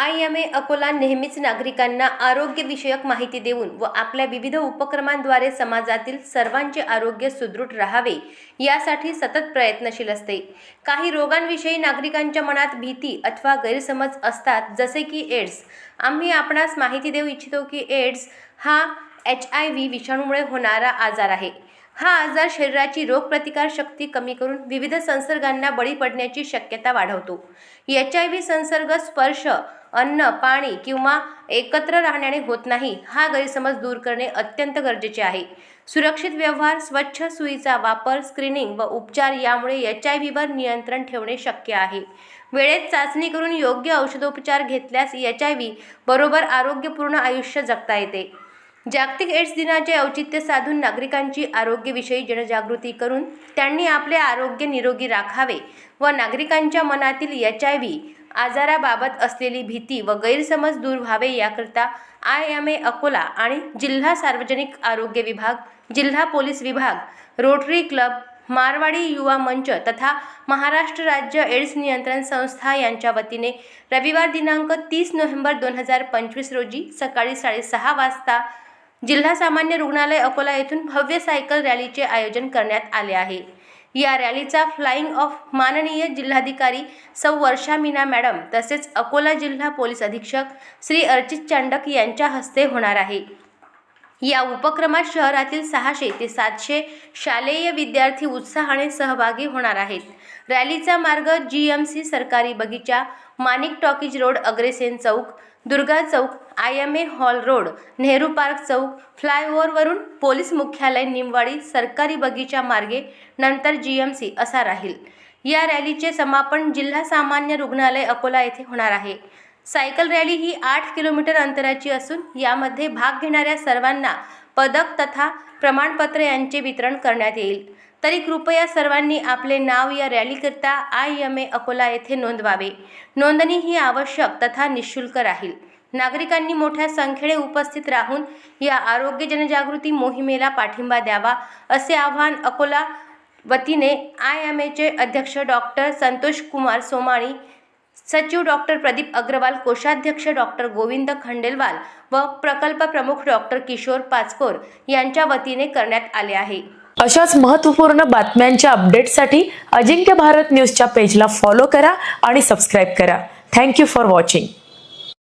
I M A Akola नेहमीच नागरिकांना आरोग्यविषयक माहिती देऊन व आपल्या विविध उपक्रमांद्वारे समाजातील सर्वांचे आरोग्य सुदृढ राहावे यासाठी सतत प्रयत्नशील असते. काही रोगांविषयी नागरिकांच्या मनात भीती अथवा गैरसमज असतात जसे की एड्स. आम्ही आपणास माहिती देऊ इच्छितो की एड्स हा एच आय व्ही विषाणूमुळे होणारा आजार आहे. हा आजार शरीराची रोगप्रतिकार शक्ती कमी करून विविध संसर्गांना बळी पडण्याची शक्यता वाढवतो. एच आय व्ही संसर्ग स्पर्श अन्न पाणी किंवा एकत्र राहण्याने होत नाही हा गैरसमज दूर करणे अत्यंत गरजेचे आहे. सुरक्षित व्यवहार स्वच्छ सुईचा वापर स्क्रीनिंग व उपचार यामुळे एच आय व्हीवर नियंत्रण ठेवणे शक्य आहे. वेळेत चाचणी करून योग्य औषधोपचार घेतल्यास एच आय व्ही बरोबर आरोग्यपूर्ण आयुष्य जगता येते. जागतिक एड्स दिनाचे औचित्य साधून नागरिकांची आरोग्यविषयी जनजागृती करून त्यांनी आपले आरोग्य निरोगी राखावे व नागरिकांच्या मनातील एच आय व्ही आजाराबाबत असलेली भीती व गैरसमज दूर व्हावे याकरिता आय एम ए अकोला आणि जिल्हा सार्वजनिक आरोग्य विभाग जिल्हा पोलीस विभाग रोटरी क्लब मारवाडी युवा मंच तथा महाराष्ट्र राज्य एड्स नियंत्रण संस्था यांच्या वतीने रविवार दिनांक तीस नोव्हेंबर दोन हजार पंचवीस रोजी सकाळी साडेसहा वाजता जिल्हा सामान्य रुग्णालय अकोला येथून भव्य सायकल रॅलीचे आयोजन करण्यात आले आहे. या रॅलीचा फ्लाईंग ऑफ माननीय जिल्हाधिकारी सौ वर्षा मीना मॅडम तसेच अकोला जिल्हा पोलीस अधीक्षक श्री अर्चित चांडक यांच्या हस्ते होणार आहे. या उपक्रमात शहरातील सहाशे ते सातशे शालेय विद्यार्थी उत्साहाने सहभागी होणार आहेत. रॅलीचा मार्ग जी एम सी सरकारी बगीचा Manik talkies road Agrasen Chowk Durga Chowk I M A hall road Nehru park चौक फ्लायओव्हरवरून पोलीस मुख्यालय निमवाडी सरकारी बगीचा मार्गे नंतर जी एम सी असा राहील. या रॅलीचे समापन जिल्हा सामान्य रुग्णालय अकोला येथे होणार आहे. सायकल रॅली ही आठ किलोमीटर अंतराची असून यामध्ये भाग घेणाऱ्या सर्वांना पदक तथा प्रमाणपत्र यांचे वितरण करण्यात येईल. तरी कृपया सर्वांनी आपले नाव या रॅलीकरिता आय एम ए अकोला येथे नोंदवावे. नोंदणी ही आवश्यक तथा निशुल्क राहील. नागरिकांनी मोठ्या संख्येने उपस्थित राहून या आरोग्य जनजागृती मोहिमेला पाठिंबा द्यावा असे आवाहन अकोला वतीने आय एम एचे अध्यक्ष डॉक्टर संतोष कुमार सोमाणी सचिव डॉक्टर प्रदीप अग्रवाल कोषाध्यक्ष डॉक्टर गोविंद खंडेलवाल व प्रकल्प प्रमुख डॉक्टर किशोर पाचकोर यांच्या वतीने करण्यात आले आहे. अशाच महत्त्वपूर्ण बातम्यांच्या अपडेटसाठी अजिंक्य भारत न्यूजच्या पेजला फॉलो करा आणि सबस्क्राईब करा. Thank you for watching